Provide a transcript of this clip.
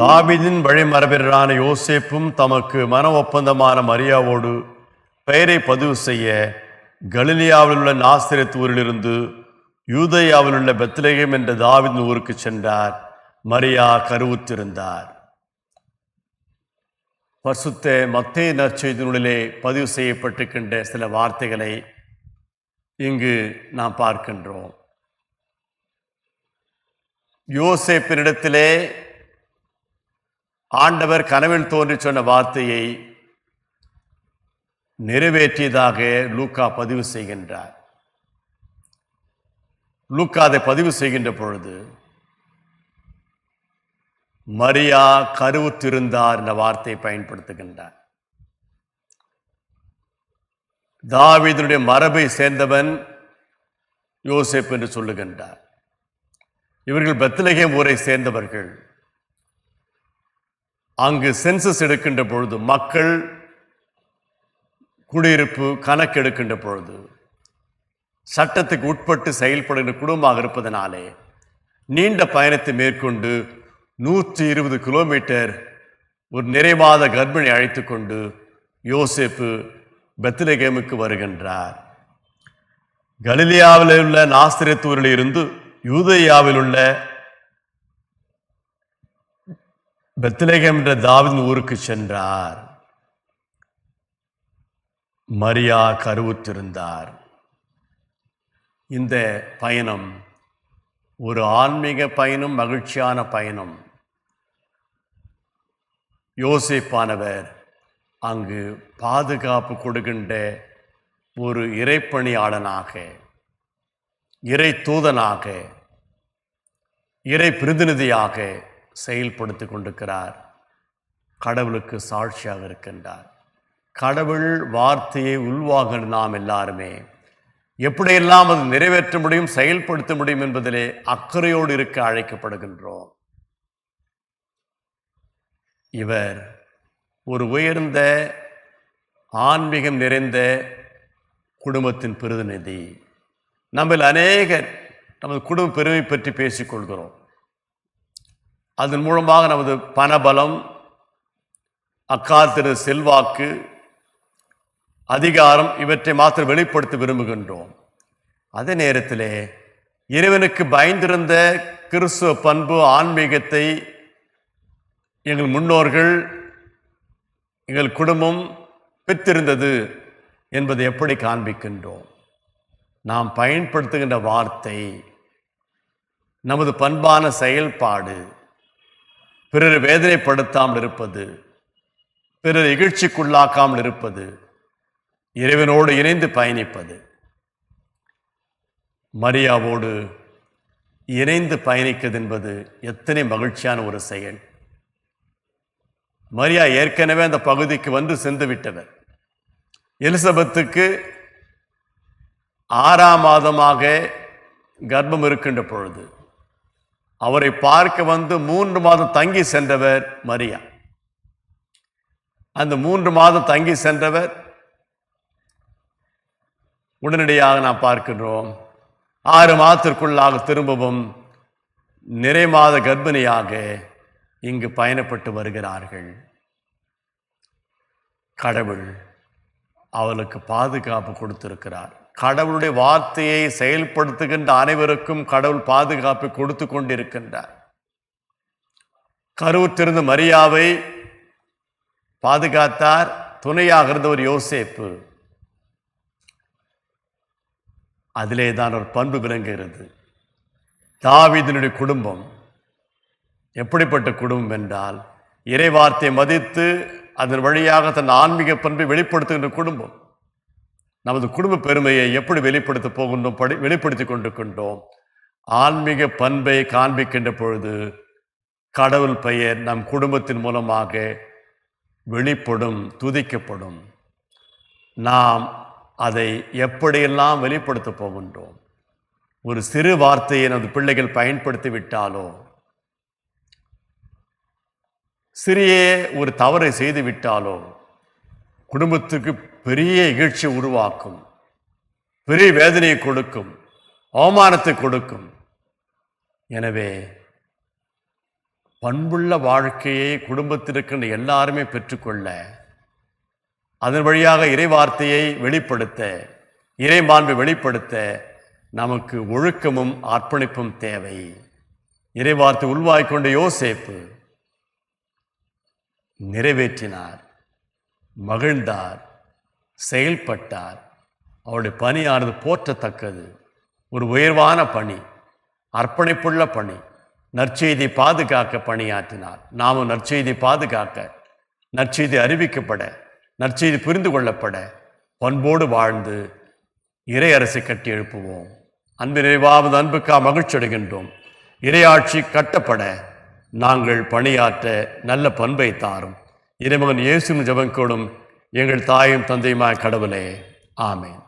தாவிதின் வழிமரபினரான யோசேப்பும் தமக்கு மன ஒப்பந்தமான மரியாவோடு பெயரை பதிவு செய்ய கலிலியாவில் உள்ள நாசிரத் ஊரிலிருந்து யூதேயாவில் உள்ள பெத்லகேம் என்ற தாவிதின் ஊருக்கு சென்றார். மரியா கருவுத்திருந்தார் பரிசுத்த மத்தேய நற்செய்திகளிலே பதிவு செய்யப்பட்டிருக்கின்ற சில வார்த்தைகளை இங்கு நாம் பார்க்கின்றோம். யோசேப்பினிடத்திலே ஆண்டவர் கனவில் தோன்றி சொன்ன வார்த்தையை நிறைவேற்றியதாக லூக்கா பதிவு செய்கின்றார். லூக்கா அதை பதிவு செய்கின்ற பொழுது மரியா கருவுத்திருந்தார் என்ற வார்த்தையை பயன்படுத்துகின்றார். தாவிதனுடைய மரபை சேர்ந்தவன் யோசேப் என்று சொல்லுகின்றார். இவர்கள் பெத்லகேம் ஊரை சேர்ந்தவர்கள். அங்கு சென்சஸ் எடுக்கின்ற பொழுது மக்கள் குடியிருப்பு கணக்கெடுக்கின்ற பொழுது சட்டத்துக்கு உட்பட்டு செயல்படுகின்ற குடும்பமாக இருப்பதனாலே நீண்ட பயணத்தை மேற்கொண்டு நூற்றி இருபது கிலோமீட்டர் ஒரு நிறைவாத கர்ப்பிணி அழைத்து கொண்டு யோசேப்பு பெத்திலகேமுக்கு வருகின்றார். கலிலியாவில் உள்ள நாஸ்திரத்தூரில் இருந்து யூதையாவில் உள்ள பெத்லகேம் என்ற தாவின் ஊருக்கு சென்றார். மரியா கருவுத்திருந்தார் இந்த பயணம் ஒரு ஆன்மீக பயணம் மகிழ்ச்சியான பயணம். யோசிப்பானவர் அங்கு பாதுகாப்பு கொடுக்கின்ற ஒரு இறைப்பணியாளனாக இறை தூதனாக இறை பிரதிநிதியாக செயல்படுத்தி கொண்டிருக்கிறார். கடவுளுக்கு சாட்சியாக இருக்கின்றார். கடவுள் வார்த்தையை உள்வாக நாம் எல்லாருமே. எப்படியெல்லாம் அது நிறைவேற்ற முடியும் செயல்படுத்த முடியும் என்பதிலே அக்கறையோடு இருக்க அழைக்கப்படுகின்றோம். இவர் ஒரு உயர்ந்த ஆன்மீகம் நிறைந்த குடும்பத்தின் பிரதிநிதி. நம்மில் அநேகர் நமது குடும்ப பெருமை பற்றி பேசிக்கொள்கிறோம் அதன் மூலமாக நமது பணபலம் அக்காலத்தின செல்வாக்கு அதிகாரம் இவற்றை மாத்திரம் வெளிப்படுத்த விரும்புகின்றோம். அதே நேரத்திலே இறைவனுக்கு பயந்திருந்த கிறிஸ்துவ பண்பு ஆன்மீகத்தை எங்கள் முன்னோர்கள் எங்கள் குடும்பம் பெற்றிருந்தது என்பதை எப்படி காண்பிக்கின்றோம்? நாம் பயன்படுத்துகின்ற வார்த்தை நமது பண்பான செயல்பாடு பிறர் வேதனைப்படுத்தாமல் இருப்பது பிறர் இகழ்ச்சிக்குள்ளாக்காமல் இருப்பது இறைவனோடு இணைந்து பயணிப்பது. மரியாவோடு இணைந்து பயணிக்கிறது என்பது எத்தனை மகிழ்ச்சியான ஒரு செயல். மரியா ஏற்கனவே அந்த பகுதிக்கு வந்து சென்று விட்டவர். எலிசபெத்துக்கு ஆறாம் மாதமாக கர்ப்பம் இருக்கின்ற பொழுது அவரை பார்க்க வந்து மூன்று மாதம் தங்கி சென்றவர் மரியா. அந்த மூன்று மாதம் தங்கி சென்றவர் உடனடியாக நாம் பார்க்கின்றோம். ஆறு மாதத்திற்குள்ளாக திரும்பவும் நிறை மாத கர்ப்பிணியாக இங்கு பயணப்பட்டு வருகிறார்கள். கடவுள் அவளுக்கு பாதுகாப்பு கொடுத்திருக்கிறார். கடவுளுடைய வார்த்தையை செயல்படுத்துகின்ற அனைவருக்கும் கடவுள் பாதுகாப்பு கொடுத்து கொண்டிருக்கின்றார். கருவுற்றிருந்த மரியாவை பாதுகாத்தார். துணையாக இருந்த ஒரு யோசேப்பு. அதிலே தான் ஒரு பண்பு விளங்குகிறது. தாவிதனுடைய குடும்பம் எப்படிப்பட்ட குடும்பம் என்றால் இறை வார்த்தையை மதித்து அதன் வழியாக தன் ஆன்மீக பண்பை வெளிப்படுத்துகின்ற குடும்பம். நமது குடும்ப பெருமையை எப்படி வெளிப்படுத்த போகின்றோம் படி வெளிப்படுத்தி கொண்டோம் ஆன்மீக பண்பை காண்பிக்கின்ற பொழுது கடவுள் பெயர் நம் குடும்பத்தின் மூலமாக வெளிப்படும் துதிக்கப்படும். நாம் அதை எப்படியெல்லாம் வெளிப்படுத்த போகின்றோம்? ஒரு சிறு வார்த்தையை நமது பிள்ளைகள் பயன்படுத்தி விட்டாலோ சிறிய ஒரு தவறை செய்து விட்டாலோ குடும்பத்துக்கு பெரிய இகழ்ச்சி உருவாக்கும். பெரிய வேதனையை கொடுக்கும். அவமானத்தை கொடுக்கும். எனவே பண்புள்ள வாழ்க்கையை குடும்பத்தில் இருக்கின்ற எல்லாருமே பெற்றுக்கொள்ள அதன் வழியாக இறை வார்த்தையை வெளிப்படுத்த இறை மாண்பை வெளிப்படுத்த நமக்கு ஒழுக்கமும் அர்ப்பணிப்பும் தேவை. இறை வார்த்தை உள்வாய்க்கொண்ட யோசேப்பு நிறைவேற்றினார். மகிழ்ந்தார் செயல்பட்டார். அவருடைய பணியானது போற்றத்தக்கது. ஒரு உயர்வான பணி அர்ப்பணிப்புள்ள பணி நற்செய்தி பாதுகாக்க பணியாற்றினார். நாமும் நற்செய்தி பாதுகாக்க நற்செய்தி அறிவிக்கப்பட நற்செய்தி புரிந்து கொள்ளப்பட பண்போடு வாழ்ந்து இறை அரசை கட்டி எழுப்புவோம். அன்பு நிறைவாவது அன்புக்கா மகிழ்ச்சி அடைகின்றோம். இறையாட்சி கட்டப்பட நாங்கள் பணியாற்ற நல்ல பண்பை தாரும். இறைமகன் இயேசுவின் ஜெபங்கோடும் எங்கள் தாயும் தந்தையுமாய் கடவுளே. ஆமேன்.